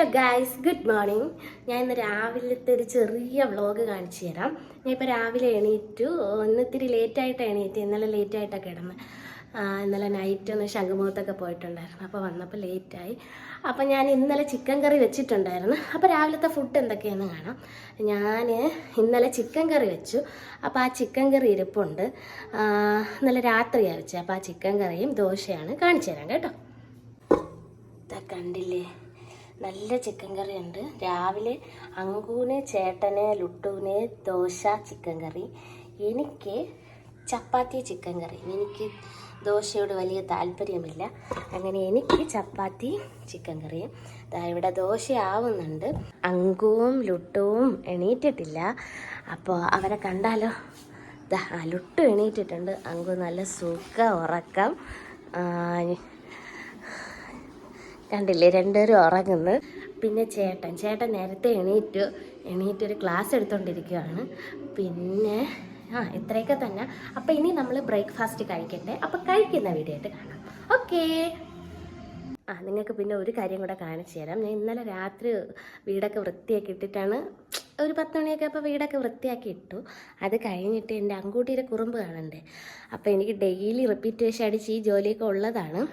Hello guys good morning. ഞാൻ ഇന്ന് രാവിലത്തെ ഒരു ചെറിയ വ്ളോഗ് കാണിച്ചു തരാം. ഞാൻ ഇപ്പോൾ രാവിലെ എണീറ്റു. ഇന്ന് ഇത്തിരി ലേറ്റായിട്ട് എണീറ്റ്. ഇന്നലെ ലേറ്റായിട്ടൊക്കെ കിടന്ന്. ഇന്നലെ നൈറ്റ് ഒന്ന് ശംഖുമുഖത്തൊക്കെ പോയിട്ടുണ്ടായിരുന്നു. അപ്പോൾ വന്നപ്പോൾ ലേറ്റായി അപ്പോൾ ഞാൻ ഇന്നലെ ചിക്കൻ കറി വെച്ചിട്ടുണ്ടായിരുന്നു. അപ്പോൾ രാവിലത്തെ ഫുഡ് എന്തൊക്കെയാണെന്ന് കാണാം. ഞാൻ ഇന്നലെ ചിക്കൻ കറി വെച്ചു. അപ്പോൾ ആ ചിക്കൻ കറി ഇരിപ്പുണ്ട്. ഇന്നലെ രാത്രിയാണ് വെച്ചത് അപ്പോൾ ആ ചിക്കൻ കറിയും ദോശയാണ് കാണിച്ചു തരാം കേട്ടോ. കണ്ടില്ലേ? നല്ല ചിക്കൻ കറി ഉണ്ട്. രാവിലെ അങ്കൂന് ചേട്ടന് ലുട്ടൂനെ ദോശ ചിക്കൻ കറി എനിക്ക് ചപ്പാത്തി ചിക്കൻ കറി എനിക്ക് ദോശയോട് വലിയ താല്പര്യമില്ല. അങ്ങനെ എനിക്ക് ചപ്പാത്തി ചിക്കൻ കറിയും ദാ ഇവിടെ ദോശയാവുന്നുണ്ട്. അങ്കുവും ലുട്ടുവും എണീറ്റിട്ടില്ല. അപ്പോൾ അവരെ കണ്ടാലോ? ദാ ലുട്ടു എണീറ്റിട്ടുണ്ട്. അങ്കു നല്ല സുഖ ഉറക്കം. കണ്ടില്ലേ? രണ്ടുപേരും ഉറങ്ങുന്നു. പിന്നെ ചേട്ടൻ ചേട്ടൻ നേരത്തെ എണീറ്റു. എണീറ്റ് ഒരു ക്ലാസ് എടുത്തുകൊണ്ടിരിക്കുകയാണ് പിന്നെ ആ ഇത്രയൊക്കെ തന്നെ. അപ്പം ഇനി നമ്മൾ ബ്രേക്ക്ഫാസ്റ്റ് കഴിക്കട്ടെ. അപ്പം കഴിക്കുന്ന വീഡിയോ ആയിട്ട് കാണാം. ഓക്കേ ആ നിങ്ങൾക്ക് പിന്നെ ഒരു കാര്യം കൂടെ കാണിച്ചു തരാം. ഞാൻ ഇന്നലെ രാത്രി വീടൊക്കെ വൃത്തിയാക്കി ഇട്ടിട്ടാണ് ഒരു പത്ത് മണിയൊക്കെ അപ്പോൾ വീടൊക്കെ വൃത്തിയാക്കി ഇട്ടു. അത് കഴിഞ്ഞിട്ട് എന്റെ അങ്കൂട്ടിയുടെ കുറുമ്പ് കാണണ്ടേ? അപ്പോൾ എനിക്ക് ഡെയിലി റിപ്പീറ്റേഷൻ അടിച്ച് ഈ ജോലിയൊക്കെ ഉള്ളതാണ്.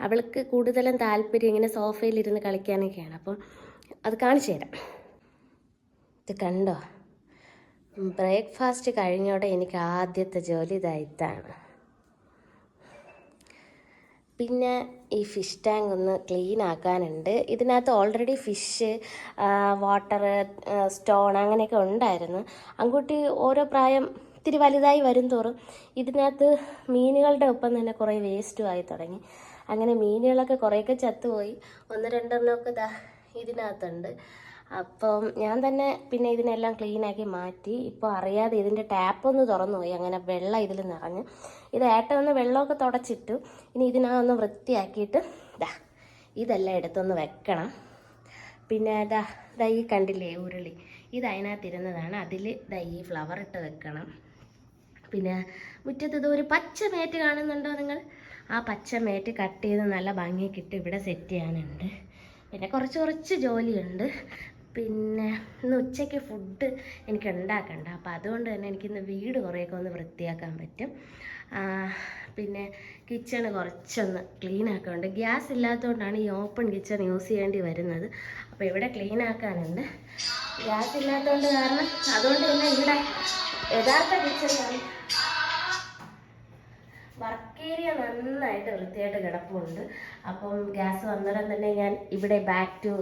അവൾക്ക് കൂടുതലും താല്പര്യം ഇങ്ങനെ സോഫയിലിരുന്ന് കളിക്കാനൊക്കെയാണ്. അപ്പം അത് കാണിച്ചു തരാം. ഇത് കണ്ടോ? ബ്രേക്ക്ഫാസ്റ്റ് കഴിഞ്ഞോടെ എനിക്ക് ആദ്യത്തെ ജോലി ഇതായിട്ടാണ്. പിന്നെ ഈ ഫിഷ് ടാങ്ക് ഒന്ന് ക്ലീൻ ആക്കാനുണ്ട്. ഇതിനകത്ത് ഓൾറെഡി ഫിഷ് വാട്ടർ സ്റ്റോൺ അങ്ങനെയൊക്കെ ഉണ്ടായിരുന്നു. അങ്കുട്ടി ഓരോ പ്രായം ഇത്തിരി വലുതായി വരും തോറും ഇതിനകത്ത് മീനുകളുടെ ഒപ്പം തന്നെ കുറേ വേസ്റ്റും ആയി തുടങ്ങി. അങ്ങനെ മീനുകളൊക്കെ കുറേയൊക്കെ ചത്തുപോയി. ഒന്ന് രണ്ടെണ്ണമൊക്കെ ദാ ഇതിനകത്തുണ്ട്. അപ്പം ഞാൻ തന്നെ പിന്നെ ഇതിനെല്ലാം ക്ലീൻ ആക്കി മാറ്റി. ഇപ്പോൾ അറിയാതെ ഇതിന്റെ ടാപ്പൊന്ന് തുറന്നു പോയി അങ്ങനെ വെള്ളം ഇതിൽ നിറഞ്ഞ്. ഇത് ഏട്ട ഒന്ന് വെള്ളമൊക്കെ തുടച്ചിട്ടു. ഇനി ഇതിനകൊന്ന് വൃത്തിയാക്കിയിട്ട് ദാ ഇതെല്ലാം എടുത്തൊന്ന് വെക്കണം. പിന്നെ ദാ ദാ ഈ കണ്ടില്ലേ ഉരുളി. ഇത് അതിനകത്തിരുന്നതാണ്. അതിൽ ദാ ഈ ഫ്ലവർ ഇട്ട് വെക്കണം. പിന്നെ മുറ്റത്ത് ഇത് ഒരു പച്ച മേറ്റ് കാണുന്നുണ്ടോ നിങ്ങൾ? ആ പച്ച മേറ്റ് കട്ട് ചെയ്ത് നല്ല ഭംഗിക്കിട്ട് ഇവിടെ സെറ്റ് ചെയ്യാനുണ്ട്. പിന്നെ കുറച്ച് കുറച്ച് ജോലിയുണ്ട്. പിന്നെ ഇന്ന് ഉച്ചയ്ക്ക് ഫുഡ് എനിക്ക് ഉണ്ടാക്കണ്ട. അപ്പോൾ അതുകൊണ്ട് തന്നെ എനിക്കിന്ന് വീട് കുറേയൊക്കെ ഒന്ന് വൃത്തിയാക്കാൻ പറ്റും. പിന്നെ കിച്ചൺ കുറച്ചൊന്ന് ക്ലീൻ ആക്കാനുണ്ട്. ഗ്യാസ് ഇല്ലാത്തതുകൊണ്ടാണ് ഈ ഓപ്പൺ കിച്ചൺ യൂസ് ചെയ്യേണ്ടി വരുന്നത്. അപ്പോൾ ഇവിടെ ക്ലീൻ ആക്കാനുണ്ട്. ഗ്യാസ് ഇല്ലാത്തതുകൊണ്ട് കാരണം അതുകൊണ്ട് തന്നെ ഇവിടെ യഥാർത്ഥ കിച്ചൺ വർക്ക് ഏരിയ നന്നായിട്ട് വൃത്തിയായിട്ട് കിടപ്പുണ്ട്. അപ്പം ഗ്യാസ് വന്നിടം തന്നെ ഞാൻ ഇവിടെ ബാക്ക് ടു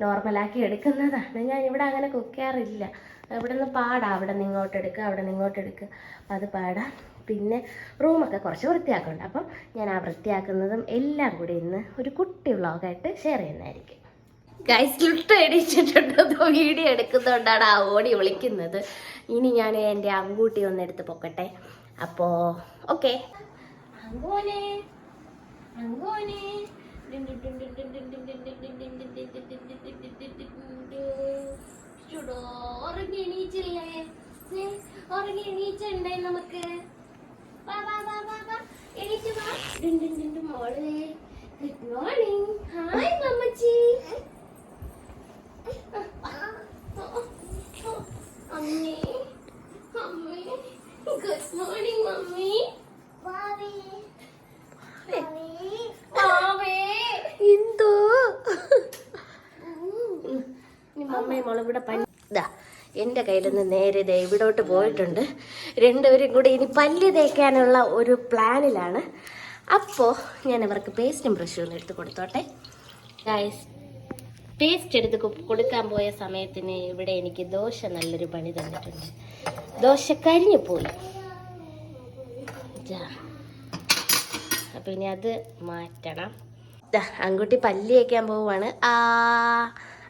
നോർമലാക്കി എടുക്കുന്നതാണ് ഞാൻ ഇവിടെ അങ്ങനെ കുക്ക് ചെയ്യാറില്ല ഇവിടെ നിന്ന് പാടാം അവിടെ നിന്ന് ഇങ്ങോട്ട് എടുക്കുക അവിടെ നിന്ന് ഇങ്ങോട്ട് എടുക്കുക അത് പാടാം പിന്നെ റൂമൊക്കെ കുറച്ച് വൃത്തിയാക്കുന്നുണ്ട് അപ്പം ഞാൻ ആ വൃത്തിയാക്കുന്നതും എല്ലാം കൂടി ഇന്ന് ഒരു കുട്ടി വ്ളോഗായിട്ട് ഷെയർ ചെയ്യുന്നതായിരിക്കും ഗൈസ് ലിഫ്റ്റ് അടിച്ചിട്ടുണ്ടോ വീഡിയോ എടുക്കുന്നതുകൊണ്ടാണ് ആ ഓടി വിളിക്കുന്നത് ഇനി ഞാൻ എന്റെ അങ്കൂട്ടി ഒന്ന് എടുത്ത് പൊക്കട്ടെ അപ്പോൾ ഓക്കെ അങ്കോനെ അങ്കോനെ ഉറങ്ങി എണീച്ചുണ്ടേ നമുക്ക്. വാ വാ വാ വാ വാ. ഗുഡ് മോർണിംഗ് ഹായ് മമ്മച്ചി അമ്മേ അമ്മേ ഗുഡ് മോർണിംഗ് മമ്മി എന്തോ മമ്മയും മോളും ഇവിടെ പനി ഇതാ എന്റെ കയ്യിൽ നിന്ന് നേരെ ദേ ഇവിടോട്ട് പോയിട്ടുണ്ട്. രണ്ടുപേരും കൂടി ഇനി പല്ല് തേക്കാനുള്ള ഒരു പ്ലാനിലാണ്. അപ്പോൾ ഞാൻ അവർക്ക് പേസ്റ്റും ബ്രഷും ഒന്ന് എടുത്ത് കൊടുത്തോട്ടെ. ഗായ്സ് പേസ്റ്റ് എടുത്ത് കൊടുക്കാൻ പോയ സമയത്തിന് ഇവിടെ എനിക്ക് ദോശ നല്ലൊരു പണി തന്നിട്ടുണ്ട്. ദോശ കരിഞ്ഞു പോയി. അപ്പം ഇനി അത് മാറ്റണം. ദാ, പല്ലി വയ്ക്കാൻ പോവുകയാണ് ആ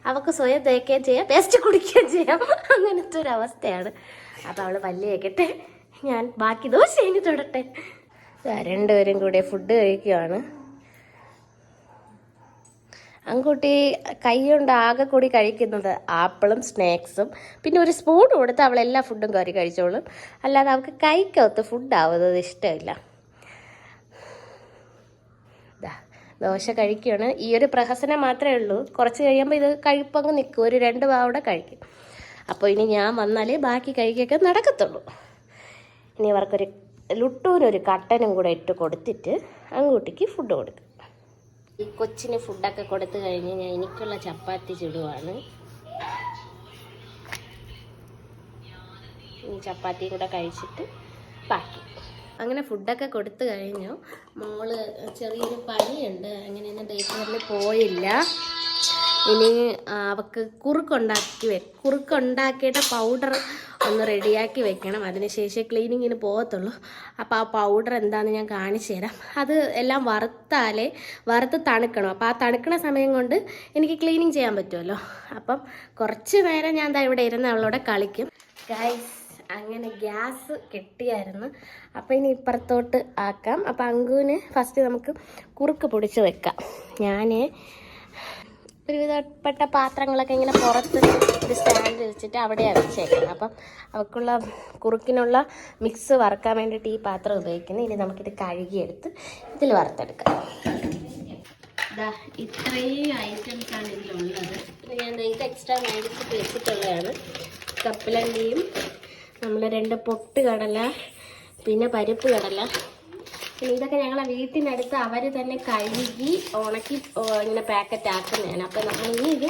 അവക്ക് സ്വയം തേക്കുകയും ചെയ്യാം പേസ്റ്റ് കുടിക്കുകയും ചെയ്യാം. അങ്ങനത്തെ ഒരു അവസ്ഥയാണ്. അപ്പോൾ അവൾ പല്ല് തേക്കട്ടെ. ഞാൻ ബാക്കി ദോശ ഇനി തൊടട്ടെ. രണ്ടുപേരും കൂടെ ഫുഡ് കഴിക്കുകയാണ് അങ്കുട്ടി കൈ കൊണ്ട് ആകെ കൂടി കഴിക്കുന്നത് ആപ്പിളും സ്നാക്സും. പിന്നെ ഒരു സ്പൂൺ കൊടുത്ത് അവൾ ഫുഡും കയറി കഴിച്ചോളും. അല്ലാതെ അവൾക്ക് കൈക്കകത്ത് ഫുഡ് ആവുന്നത് ഇഷ്ടമില്ല ദാ ദോശ കഴിക്കുകയാണ്. ഈ ഒരു പ്രഹസനം മാത്രമേ ഉള്ളൂ. കുറച്ച് കഴിയുമ്പോൾ ഇത് കഴിപ്പങ്ങ് നിൽക്കും ഒരു രണ്ട് പാവടെ കഴിക്കും. അപ്പോൾ ഇനി ഞാൻ വന്നാലേ ബാക്കി കഴിക്കൊക്കെ നടക്കത്തുള്ളൂ. ഇനി അവർക്കൊരു ലുട്ടൂനൊരു കട്ടനും കൂടെ ഇട്ട് കൊടുത്തിട്ട് അങ്ങോട്ടേക്ക് ഫുഡ് കൊടുക്കും. ഈ കൊച്ചിന് ഫുഡൊക്കെ കൊടുത്തു കഴിഞ്ഞ് ഞാൻ എനിക്കുള്ള ചപ്പാത്തി ചുടുവാണ്. ഈ ചപ്പാത്തിയും കൂടെ കഴിച്ചിട്ട് ബാക്കി. അങ്ങനെ ഫുഡൊക്കെ കൊടുത്തു കഴിഞ്ഞു. മോൾ ചെറിയൊരു പനിയുണ്ട് അങ്ങനെ ഇന്ന് ഡേ പോയില്ല. ഇനി അവക്ക് കുറുക്കുണ്ടാക്കി വെ കുറുക്കുണ്ടാക്കിയിട്ട് പൗഡർ ഒന്ന് റെഡിയാക്കി വെക്കണം. അതിനുശേഷം ക്ലീനിങ്ങിന് പോകത്തുള്ളൂ. അപ്പോൾ ആ പൗഡർ എന്താണെന്ന് ഞാൻ കാണിച്ചു തരാം. അത് എല്ലാം വറുത്താലേ വറുത്ത് തണുക്കണം. അപ്പോൾ ആ തണുക്കണ സമയം കൊണ്ട് എനിക്ക് ക്ലീനിങ് ചെയ്യാൻ പറ്റുമല്ലോ. അപ്പം കുറച്ച് നേരം ഞാൻ ദാ ഇവിടെ ഇരുന്ന് അവളോടെ കളിക്കും. ഗൈസ് അങ്ങനെ ഗ്യാസ് കെട്ടിയായിരുന്നു. അപ്പോൾ ഇനി ഇപ്പുറത്തോട്ട് ആക്കാം. അപ്പോൾ അങ്കുവിന് ഫസ്റ്റ് നമുക്ക് കുറുക്ക് പൊടിച്ച് വെക്കാം. ഞാൻ ഒരുവിധപ്പെട്ട പാത്രങ്ങളൊക്കെ ഇങ്ങനെ പുറത്ത് ഒരു സ്റ്റാൻഡ് വെച്ചിട്ട് അവിടെയാണ് വെച്ചേക്കുന്നത്. അപ്പം അവൾക്കുള്ള കുറുക്കിനുള്ള മിക്സ് വറുക്കാൻ വേണ്ടിയിട്ട് ഈ പാത്രം ഉപയോഗിക്കുന്നത്. ഇനി നമുക്കിത് കഴുകിയെടുത്ത് ഇതിൽ വറുത്തെടുക്കാം. ഇത്രയും ഐറ്റംസ് ആണ് ഇതിലുള്ളത്. ഇത് ഞാൻ ഇത് എക്സ്ട്രാ മേടിച്ചിട്ട് വെച്ചിട്ടുള്ളതാണ് കപ്പലണ്ടിയും നമ്മൾ രണ്ട് പൊട്ട് കടല പിന്നെ പരിപ്പ് കടല. പിന്നെ ഇതൊക്കെ ഞങ്ങളെ വീട്ടിനടുത്ത് അവർ തന്നെ കഴുകി ഉണക്കി ഇങ്ങനെ പാക്കറ്റ് ആക്കുന്നതാണ്. അപ്പം നമ്മൾ ഇനി ഇത്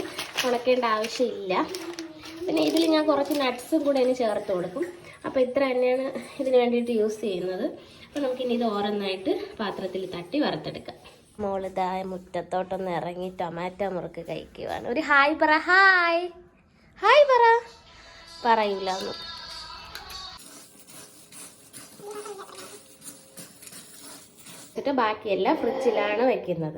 ഉണക്കേണ്ട ആവശ്യമില്ല. പിന്നെ ഇതിൽ ഞാൻ കുറച്ച് നട്ട്സും കൂടെ ഇനി ചേർത്ത് കൊടുക്കും. അപ്പോൾ ഇത്ര തന്നെയാണ് ഇതിന് വേണ്ടിയിട്ട് യൂസ് ചെയ്യുന്നത്. അപ്പോൾ നമുക്കിനി ഇത് ഓരോന്നായിട്ട് പാത്രത്തിൽ തട്ടി വറുത്തെടുക്കാം. മോളിതായ മുറ്റത്തോട്ടൊന്ന് ഇറങ്ങി ടൊമാറ്റോ മുറുക്ക് കഴിക്കുവാണ്. ഒരു ഹായ് പറ ഹായ്. ഹായ് പറ. പറയില്ല ഒന്നും. എന്നിട്ട് ബാക്കിയെല്ലാം ഫ്രിഡ്ജിലാണ് വെക്കുന്നത്.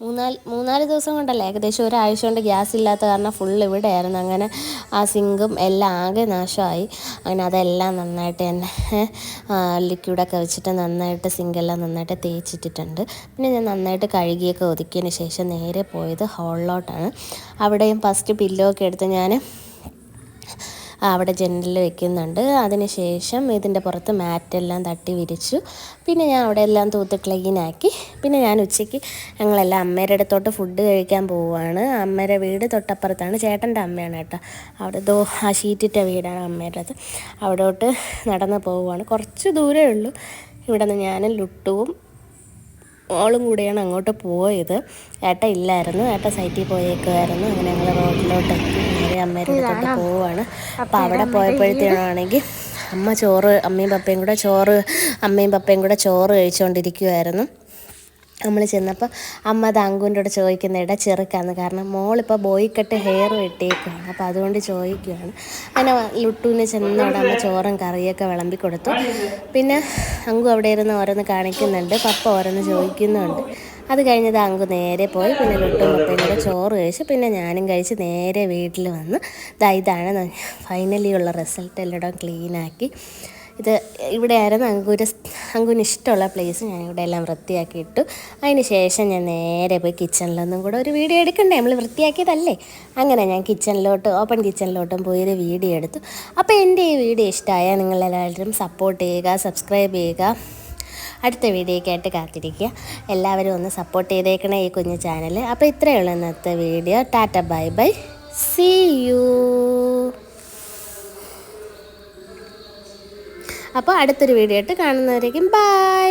മൂന്നാൽ മൂന്നാൽ ദിവസം കൊണ്ടല്ല? ഏകദേശം ഒരാഴ്ച കൊണ്ട് ഗ്യാസ് ഇല്ലാത്ത കാരണം ഫുൾ ഇവിടെ ആയിരുന്നു അങ്ങനെ ആ സിങ്കും എല്ലാം ആകെ നാശമായി. അങ്ങനെ അതെല്ലാം നന്നായിട്ട് തന്നെ ലിക്വിഡൊക്കെ വെച്ചിട്ട് നന്നായിട്ട് സിങ്കെല്ലാം നന്നായിട്ട് തേച്ചിട്ടിട്ടുണ്ട്. പിന്നെ ഞാൻ നന്നായിട്ട് കഴുകിയൊക്കെ ഒതുക്കിയതിന് ശേഷം നേരെ പോയത് ഹോളിലോട്ടാണ് അവിടെയും ഫസ്റ്റ് പില്ലോ ഒക്കെ എടുത്ത് ഞാൻ അവിടെ ജനലിൽ വെക്കുന്നുണ്ട്. അതിനുശേഷം ഇതിന്റെ പുറത്ത് മാറ്റെല്ലാം തട്ടി വിരിച്ചു. പിന്നെ ഞാൻ അവിടെ എല്ലാം തൂത്ത് ക്ലീനാക്കി പിന്നെ ഞാൻ ഉച്ചയ്ക്ക് ഞങ്ങളെല്ലാം അമ്മയുടെ അടുത്തോട്ട് ഫുഡ് കഴിക്കാൻ പോവുകയാണ്. അമ്മയുടെ വീട് തൊട്ടപ്പുറത്താണ്. ചേട്ടന്റെ അമ്മയാണ് കേട്ടോ. അവിടെ ദോ ആ ഷീറ്റിട്ട വീടാണ് അമ്മയുടേത് അവിടോട്ട് നടന്ന് പോവുകയാണ്. കുറച്ച് ദൂരമേ ഉള്ളൂ. ഇവിടെ നിന്ന് ഞാനും ലുട്ടുവും മോളും കൂടെയാണ് അങ്ങോട്ട് പോയത്. ഏട്ട ഇല്ലായിരുന്നു. ഏട്ട സൈറ്റിൽ പോയേക്കുമായിരുന്നു അങ്ങനെ ഞങ്ങൾ റോഡിലോട്ട് എത്തി. അമ്മേരോട്ട് അമ്മയുടെ അടുത്തോട്ട് പോവുകയാണ് അപ്പോൾ അവിടെ പോയപ്പോഴത്തേനാണെങ്കിൽ അമ്മ ചോറ് അമ്മയും പപ്പയും കൂടെ ചോറ് അമ്മയും പപ്പയും കൂടെ ചോറ് കഴിച്ചുകൊണ്ടിരിക്കുമായിരുന്നു നമ്മൾ ചെന്നപ്പോൾ അമ്മ അത് അങ്കുവിന്റെ കൂടെ ചോദിക്കുന്ന ഇട ചെറുക്കാന്ന്. കാരണം മോളിപ്പോൾ ബോയിക്കട്ട് കട്ട് ഹെയർ വെട്ടിയേക്കാണ് അപ്പോൾ അതുകൊണ്ട് ചോദിക്കുകയാണ് അങ്ങനെ ലുട്ടൂന് ചെന്നോടെ അമ്മ ചോറും കറിയൊക്കെ വിളമ്പി കൊടുത്തു. പിന്നെ അങ്കു അവിടെ ഇരുന്ന് ഓരോന്ന് കാണിക്കുന്നുണ്ട്. പപ്പ ഓരോന്ന് ചോദിക്കുന്നുണ്ട്. അത് കഴിഞ്ഞത് അങ്കു നേരെ പോയി. പിന്നെ ലുട്ടും പപ്പയും ചോറ് കഴിച്ച്. പിന്നെ ഞാനും കഴിച്ച് നേരെ വീട്ടിൽ വന്ന് ഇതാണ്. ഫൈനലി ഉള്ള റിസൾട്ട് എല്ലാം ക്ലീനാക്കി ഇത് ഇവിടെയായിരുന്നു അങ്കൂര് അങ്കുവിന് ഇഷ്ടമുള്ള പ്ലേസ് ഞാൻ ഇവിടെ എല്ലാം വൃത്തിയാക്കി ഇട്ടു അതിന് ശേഷം ഞാൻ നേരെ പോയി കിച്ചണിലൊന്നും കൂടെ ഒരു വീഡിയോ എടുക്കണ്ടേ? നമ്മൾ വൃത്തിയാക്കിയതല്ലേ? അങ്ങനെ ഞാൻ കിച്ചണിലോട്ട് ഓപ്പൺ കിച്ചണിലോട്ടും പോയി ഒരു വീഡിയോ എടുത്തു. അപ്പോൾ എന്റെ ഈ വീഡിയോ ഇഷ്ടമായാൽ നിങ്ങളെല്ലാവരും സപ്പോർട്ട് ചെയ്യുക സബ്സ്ക്രൈബ് ചെയ്യുക. അടുത്ത വീഡിയോക്കായിട്ട് കാത്തിരിക്കുക. എല്ലാവരും ഒന്ന് സപ്പോർട്ട് ചെയ്തേക്കണേ ഈ കുഞ്ഞു ചാനൽ അപ്പോൾ ഇത്രയേ ഉള്ളൂ ഇന്നത്തെ video tata bye bye see you അപ്പോൾ അടുത്തൊരു വീഡിയോ ആയിട്ട് കാണുന്നവരേക്കും ബൈ